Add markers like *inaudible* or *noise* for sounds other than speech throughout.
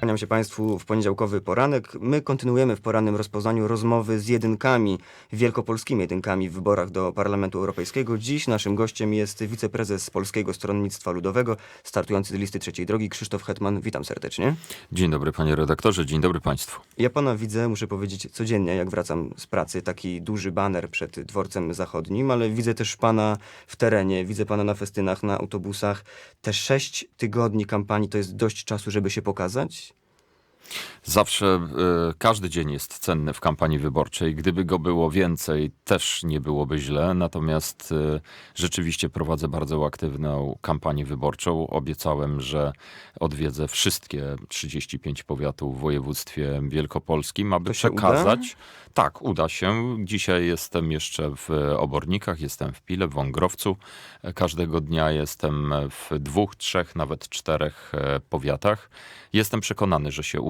Kłaniam się Państwu w poniedziałkowy poranek. My kontynuujemy w porannym rozpoznaniu rozmowy z jedynkami, wielkopolskimi jedynkami w wyborach do Parlamentu Europejskiego. Dziś naszym gościem jest wiceprezes Polskiego Stronnictwa Ludowego, startujący z listy trzeciej drogi, Krzysztof Hetman. Witam serdecznie. Dzień dobry panie redaktorze, dzień dobry państwu. Ja pana widzę, muszę powiedzieć, codziennie, jak wracam z pracy, taki duży baner przed dworcem zachodnim, ale widzę też pana w terenie, widzę pana na festynach, na autobusach. Te sześć tygodni kampanii to jest dość czasu, żeby się pokazać? Zawsze e, każdy dzień jest cenny w kampanii wyborczej. Gdyby go było więcej, też nie byłoby źle. Natomiast e, rzeczywiście prowadzę bardzo aktywną kampanię wyborczą. Obiecałem, że odwiedzę wszystkie 35 powiatów w województwie wielkopolskim, aby przekazać. Tak, uda się. Dzisiaj jestem jeszcze w Obornikach, jestem w Pile, w Wągrowcu. Każdego dnia jestem w dwóch, trzech, nawet czterech e, powiatach. Jestem przekonany, że się uda.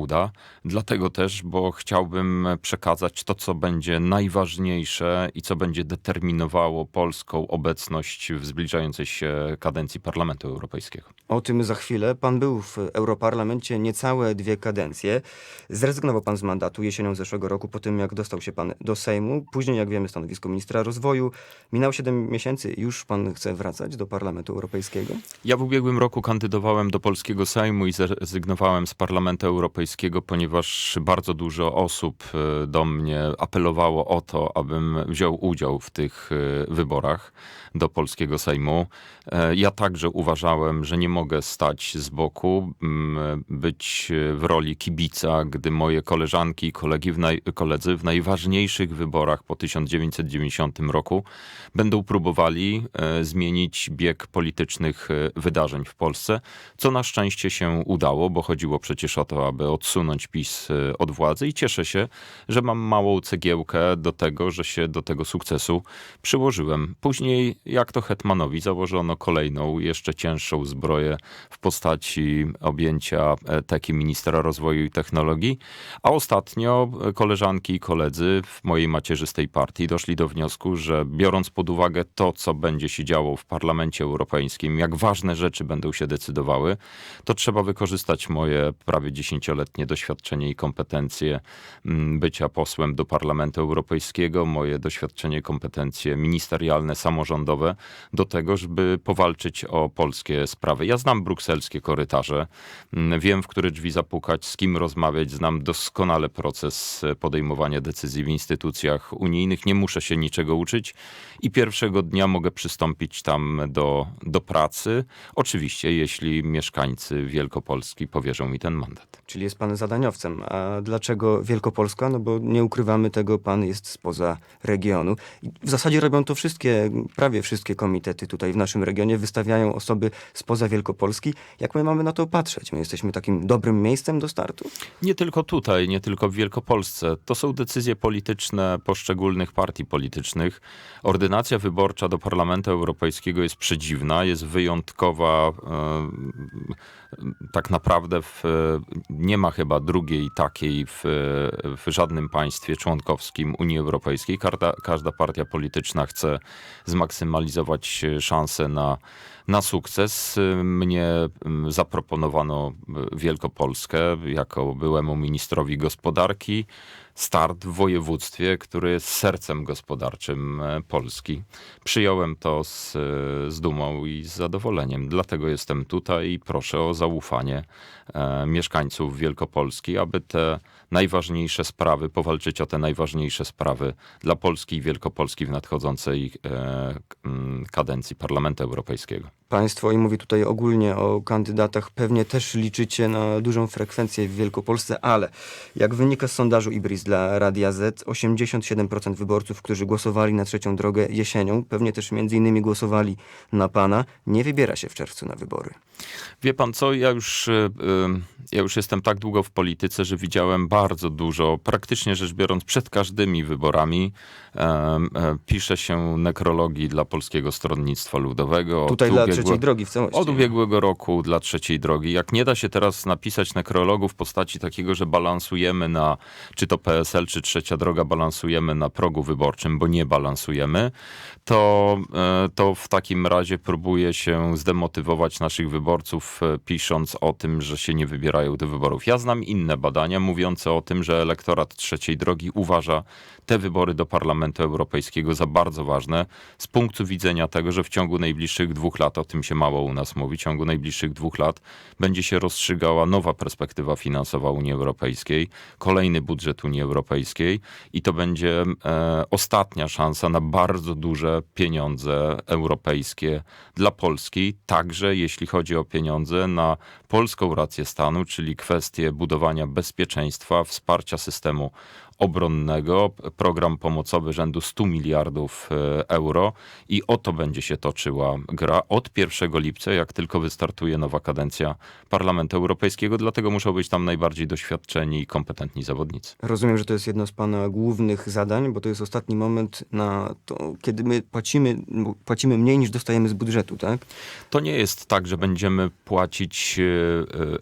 Dlatego też, bo chciałbym przekazać to, co będzie najważniejsze i co będzie determinowało polską obecność w zbliżającej się kadencji Parlamentu Europejskiego. O tym za chwilę. Pan był w Europarlamencie niecałe dwie kadencje. Zrezygnował pan z mandatu jesienią zeszłego roku po tym, jak dostał się pan do Sejmu. Później, jak wiemy, stanowisko ministra rozwoju. Minęło 7 miesięcy. Już pan chce wracać do Parlamentu Europejskiego? Ja w ubiegłym roku kandydowałem do polskiego Sejmu i zrezygnowałem z Parlamentu Europejskiego, ponieważ bardzo dużo osób e, do mnie apelowało o to, abym wziął udział w tych e, wyborach do polskiego Sejmu. E, Ja także uważałem, że nie mogę stać z boku, być w roli kibica, gdy moje koleżanki i kolegi w naj, koledzy w najważniejszych wyborach po 1990 roku będą próbowali zmienić bieg politycznych wydarzeń w Polsce, co na szczęście się udało, bo chodziło przecież o to, aby odsunąć PiS e, od władzy i cieszę się, że mam małą cegiełkę do tego, że się do tego sukcesu przyłożyłem. Później, jak to Hetmanowi, założono kolejną, jeszcze cięższą zbroję w postaci objęcia e, teki ministra rozwoju i technologii, a ostatnio e, koleżanki i koledzy w mojej macierzystej partii doszli do wniosku, że biorąc pod uwagę to, co będzie się działo w Parlamencie Europejskim, jak ważne rzeczy będą się decydowały, to trzeba wykorzystać moje prawie dziesięcioletnie doświadczenie i kompetencje mm, bycia posłem do Parlamentu Europejskiego, moje doświadczenie kompetencje ministerialne, samorządowe do tego, żeby powalczyć o polskie sprawy. Ja znam brukselskie korytarze, mm, wiem, w które drzwi zapukać, z kim rozmawiać, znam doskonale proces podejmowania decyzji w instytucjach unijnych, nie muszę się niczego uczyć i pierwszego dnia mogę przystąpić tam do, do pracy. Oczywiście, jeśli mieszkańcy Wielkopolski powierzą mi ten mandat. Czyli jest pan zadaniowcem. A dlaczego Wielkopolska? No bo nie ukrywamy tego, pan jest spoza regionu. I w zasadzie robią to wszystkie, prawie wszystkie komitety tutaj w naszym regionie, wystawiają osoby spoza Wielkopolski. Jak my mamy na to patrzeć? My jesteśmy takim dobrym miejscem do startu? Nie tylko tutaj, nie tylko w Wielkopolsce. To są decyzje polityczne poszczególnych partii politycznych. Ordynacja wyborcza do Parlamentu Europejskiego jest przedziwna, jest wyjątkowa. e, Tak naprawdę w, nie ma chyba drugiej takiej w, w żadnym państwie członkowskim Unii Europejskiej. Każda, każda partia polityczna chce zmaksymalizować szanse na, na sukces. Mnie zaproponowano Wielkopolskę jako byłemu ministrowi gospodarki. Start w województwie, które jest sercem gospodarczym e, Polski. Przyjąłem to z, e, z dumą i z zadowoleniem. Dlatego jestem tutaj i proszę o zaufanie e, mieszkańców Wielkopolski, aby te najważniejsze sprawy, powalczyć o te najważniejsze sprawy dla Polski i Wielkopolski w nadchodzącej kadencji Parlamentu Europejskiego. Państwo, i mówię tutaj ogólnie o kandydatach, pewnie też liczycie na dużą frekwencję w Wielkopolsce, ale jak wynika z sondażu Ibris dla Radia Z, 87% wyborców, którzy głosowali na trzecią drogę jesienią, pewnie też między innymi głosowali na pana, nie wybiera się w czerwcu na wybory. Wie pan co, ja już, y, y, ja już jestem tak długo w polityce, że widziałem bardzo dużo, praktycznie rzecz biorąc przed każdymi wyborami e, pisze się nekrologii dla Polskiego Stronnictwa Ludowego. Tutaj dla trzeciej drogi w całości. Od ubiegłego roku dla trzeciej drogi. Jak nie da się teraz napisać nekrologu w postaci takiego, że balansujemy na, czy to PSL, czy trzecia droga, balansujemy na progu wyborczym, bo nie balansujemy, to, e, to w takim razie próbuje się zdemotywować naszych wyborców, e, pisząc o tym, że się nie wybierają do wyborów. Ja znam inne badania mówiące o tym, że elektorat trzeciej drogi uważa te wybory do Parlamentu Europejskiego za bardzo ważne z punktu widzenia tego, że w ciągu najbliższych dwóch lat, o tym się mało u nas mówi, w ciągu najbliższych dwóch lat będzie się rozstrzygała nowa perspektywa finansowa Unii Europejskiej, kolejny budżet Unii Europejskiej i to będzie e, ostatnia szansa na bardzo duże pieniądze europejskie dla Polski, także jeśli chodzi o pieniądze na polską rację stanu, czyli kwestię budowania bezpieczeństwa, wsparcia systemu obronnego, program pomocowy rzędu 100 miliardów e, euro i o to będzie się toczyła gra od 1 lipca, jak tylko wystartuje nowa kadencja Parlamentu Europejskiego, dlatego muszą być tam najbardziej doświadczeni i kompetentni zawodnicy. Rozumiem, że to jest jedno z Pana głównych zadań, bo to jest ostatni moment na to, kiedy my płacimy, płacimy mniej niż dostajemy z budżetu, tak? To nie jest tak, że będziemy płacić e,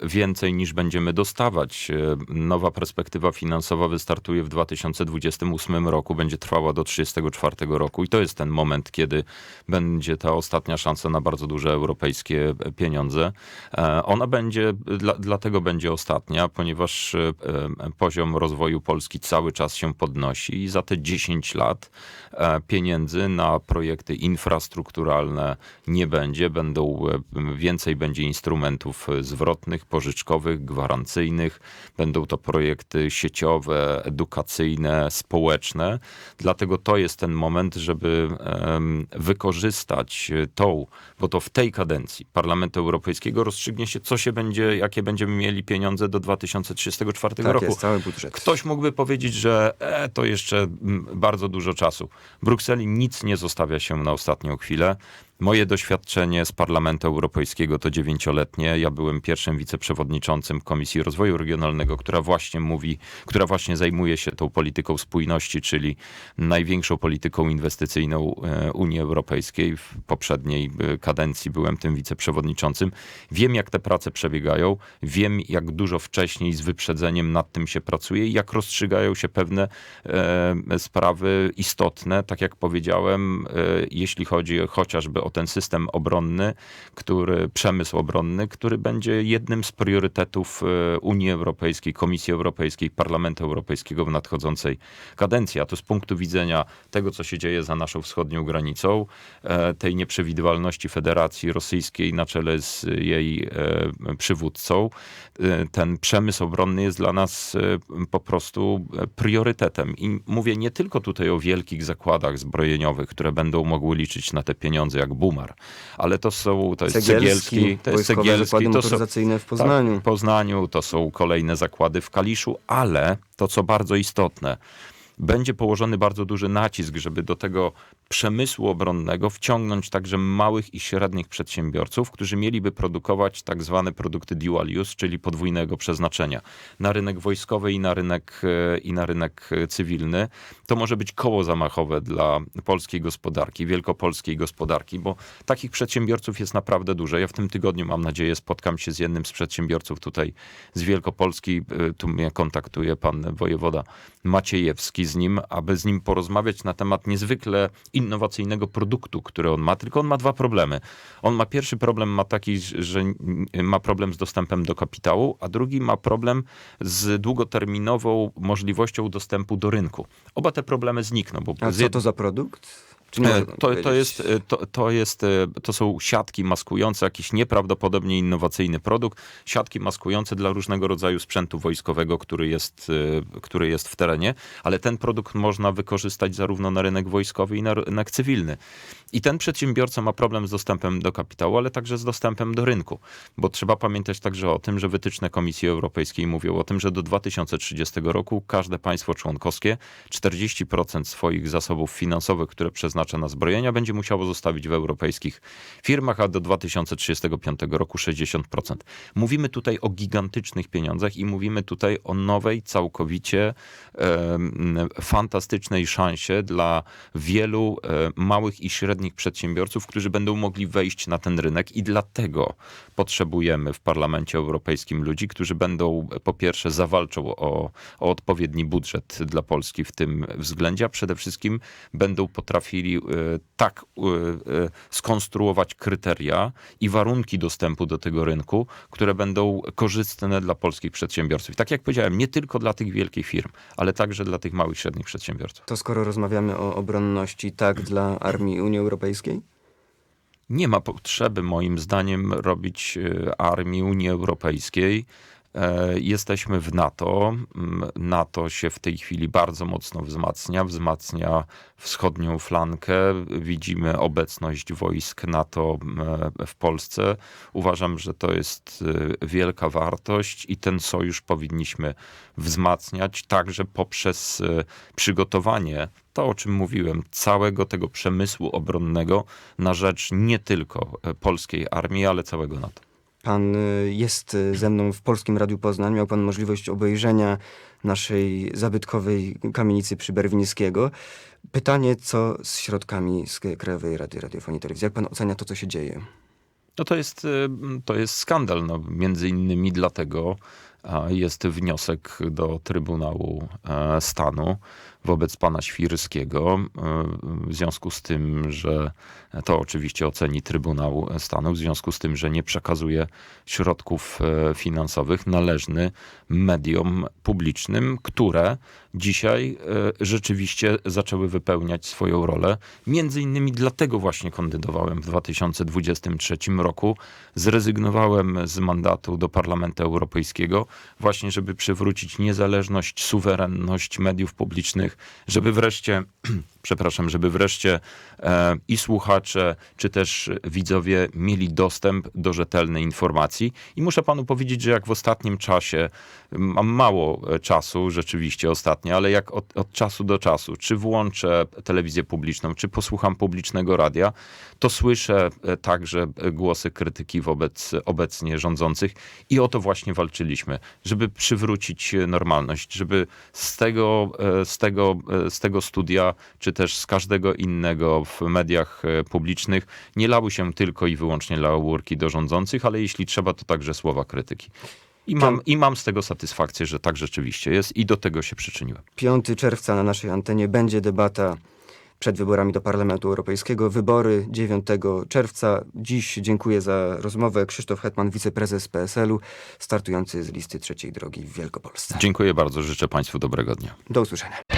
e, więcej niż będziemy dostawać. Nowa perspektywa finansowa wystartuje w 2028 roku, będzie trwała do 1934 roku i to jest ten moment, kiedy będzie ta ostatnia szansa na bardzo duże europejskie pieniądze. E, Ona będzie, dla, dlatego będzie ostatnia, ponieważ e, e, poziom rozwoju Polski cały czas się podnosi i za te 10 lat pieniędzy na projekty infrastrukturalne nie będzie. Będą, więcej będzie instrumentów zwrotnych, pożyczkowych, gwarancyjnych. Będą to projekty sieciowe, edukacyjne, społeczne. Dlatego to jest ten moment, żeby wykorzystać e, tą, bo to w tej kadencji Parlamentu Europejskiego rozstrzygnie się, co się będzie, jakie będziemy mieli pieniądze do 2034 Tak roku. jest, cały budżet. Ktoś mógłby powiedzieć, że e, to jeszcze bardzo dużo czasu. W Brukseli nic nie zostawia się na ostatnią chwilę. Moje doświadczenie z Parlamentu Europejskiego to dziewięcioletnie. Ja byłem pierwszym wiceprzewodniczącym Komisji Rozwoju Regionalnego, która właśnie mówi, która właśnie zajmuje się tą polityką spójności, czyli największą polityką inwestycyjną e, Unii Europejskiej. W poprzedniej e, kadencji byłem tym wiceprzewodniczącym. Wiem, jak te prace przebiegają, wiem, jak dużo wcześniej z wyprzedzeniem nad tym się pracuje i jak rozstrzygają się pewne e, sprawy istotne, tak jak powiedziałem, e, jeśli chodzi chociażby o ten system obronny, który, przemysł obronny, który będzie jednym z priorytetów e, Unii Europejskiej, Komisji Europejskiej, Parlamentu Europejskiego w nadchodzącej kadencji. A to z punktu widzenia tego, co się dzieje za naszą wschodnią granicą, e, tej nieprzewidywalności Federacji Rosyjskiej na czele z jej e, przywódcą, ten przemysł obronny jest dla nas po prostu priorytetem. I mówię nie tylko tutaj o wielkich zakładach zbrojeniowych, które będą mogły liczyć na te pieniądze jak Bumar, ale to są, to jest Cegielski, Cegielski, to jest Cegielski, zakłady to są, w Poznaniu. tak, w Poznaniu, to są kolejne zakłady w Kaliszu, ale to, co bardzo istotne, będzie położony bardzo duży nacisk, żeby do tego przemysłu obronnego wciągnąć także małych i średnich przedsiębiorców, którzy mieliby produkować tak zwane produkty dual use, czyli podwójnego przeznaczenia na rynek wojskowy i na rynek, e, i na rynek e, cywilny. To może być koło zamachowe dla polskiej gospodarki, wielkopolskiej gospodarki, bo takich przedsiębiorców jest naprawdę dużo. Ja w tym tygodniu, mam nadzieję, spotkam się z jednym z przedsiębiorców tutaj z Wielkopolski. E, Tu mnie kontaktuje pan wojewoda Maciejewski z nim, aby z nim porozmawiać na temat niezwykle innowacyjnego produktu, który on ma. Tylko on ma dwa problemy. On ma pierwszy problem, ma taki, że ma problem z dostępem do kapitału, a drugi ma problem z długoterminową możliwością dostępu do rynku. Oba te problemy znikną, bo A co to za produkt? E, można To, to, jest, e, to, to, jest, e, to są siatki maskujące, jakiś nieprawdopodobnie innowacyjny produkt. Siatki maskujące dla różnego rodzaju sprzętu wojskowego, który jest, e, który jest w terenie, ale ten produkt można wykorzystać zarówno na rynek wojskowy i na rynek cywilny. I ten przedsiębiorca ma problem z dostępem do kapitału, ale także z dostępem do rynku, bo trzeba pamiętać także o tym, że wytyczne Komisji Europejskiej mówią o tym, że do 2030 roku każde państwo członkowskie 40% swoich zasobów finansowych, które przeznacza przeznacza na zbrojenia, będzie musiało zostawić w europejskich firmach, a do 2035 roku 60%. Mówimy tutaj o gigantycznych pieniądzach i mówimy tutaj o nowej, całkowicie em, fantastycznej szansie dla wielu e, małych i średnich przedsiębiorców, którzy będą mogli wejść na ten rynek i dlatego potrzebujemy w Parlamencie Europejskim ludzi, którzy będą e, po pierwsze zawalczą o, o odpowiedni budżet dla Polski w tym względzie, a przede wszystkim będą potrafili e, tak e, e, skonstruować kryteria i warunki dostępu do tego rynku, które będą korzystne dla polskich przedsiębiorców. I tak jak powiedziałem, nie tylko dla tych wielkich firm, ale także dla tych małych i średnich przedsiębiorców. To skoro rozmawiamy o obronności, tak dla armii Unii Europejskiej? Nie ma potrzeby, moim zdaniem, robić armii Unii Europejskiej. E, Jesteśmy w NATO. Mm, NATO się w tej chwili bardzo mocno wzmacnia, wzmacnia wschodnią flankę. Widzimy obecność wojsk NATO e, w Polsce. Uważam, że to jest e, wielka wartość i ten sojusz powinniśmy wzmacniać także poprzez e, przygotowanie to, o czym mówiłem, całego tego przemysłu obronnego na rzecz nie tylko polskiej armii, ale całego NATO. Pan y, jest y, ze mną w Polskim Radiu Poznań. Miał pan możliwość obejrzenia naszej zabytkowej kamienicy przy Berwińskiego. Pytanie, co z środkami z Krajowej Rady Radiofonii i Telewizji? Jak pan ocenia to, co się dzieje? No to jest, y, to jest skandal. No, między innymi dlatego jest wniosek do Trybunału e, Stanu wobec pana Świrskiego. e, W związku z tym, że to oczywiście oceni Trybunał Stanu, w związku z tym, że nie przekazuje środków e, finansowych należny mediom publicznym, które dzisiaj rzeczywiście zaczęły wypełniać swoją rolę. Między innymi dlatego właśnie kandydowałem w 2023 roku. Zrezygnowałem z mandatu do Parlamentu Europejskiego, właśnie żeby przywrócić niezależność, suwerenność mediów publicznych, żeby wreszcie, *clears throat* przepraszam, żeby wreszcie e, i słuchacze, czy też widzowie mieli dostęp do rzetelnej informacji. I muszę panu powiedzieć, że jak w ostatnim czasie, mam mało e, czasu rzeczywiście ostatnio, ale jak od, od czasu do czasu, czy włączę telewizję publiczną, czy posłucham publicznego radia, to słyszę e, także e, głosy krytyki wobec obecnie rządzących i o to właśnie walczyliśmy, żeby przywrócić normalność, żeby z tego, z tego, z tego studia, czy też z każdego innego w mediach e, publicznych nie lały się tylko i wyłącznie laurki do rządzących, ale jeśli trzeba, to także słowa krytyki. I mam, I mam z tego satysfakcję, że tak rzeczywiście jest i do tego się przyczyniłem. 5 czerwca na naszej antenie będzie debata przed wyborami do Parlamentu Europejskiego. Wybory 9 czerwca. Dziś dziękuję za rozmowę. Krzysztof Hetman, wiceprezes PSL-u, startujący z listy trzeciej drogi w Wielkopolsce. Dziękuję bardzo, życzę Państwu dobrego dnia. Do usłyszenia.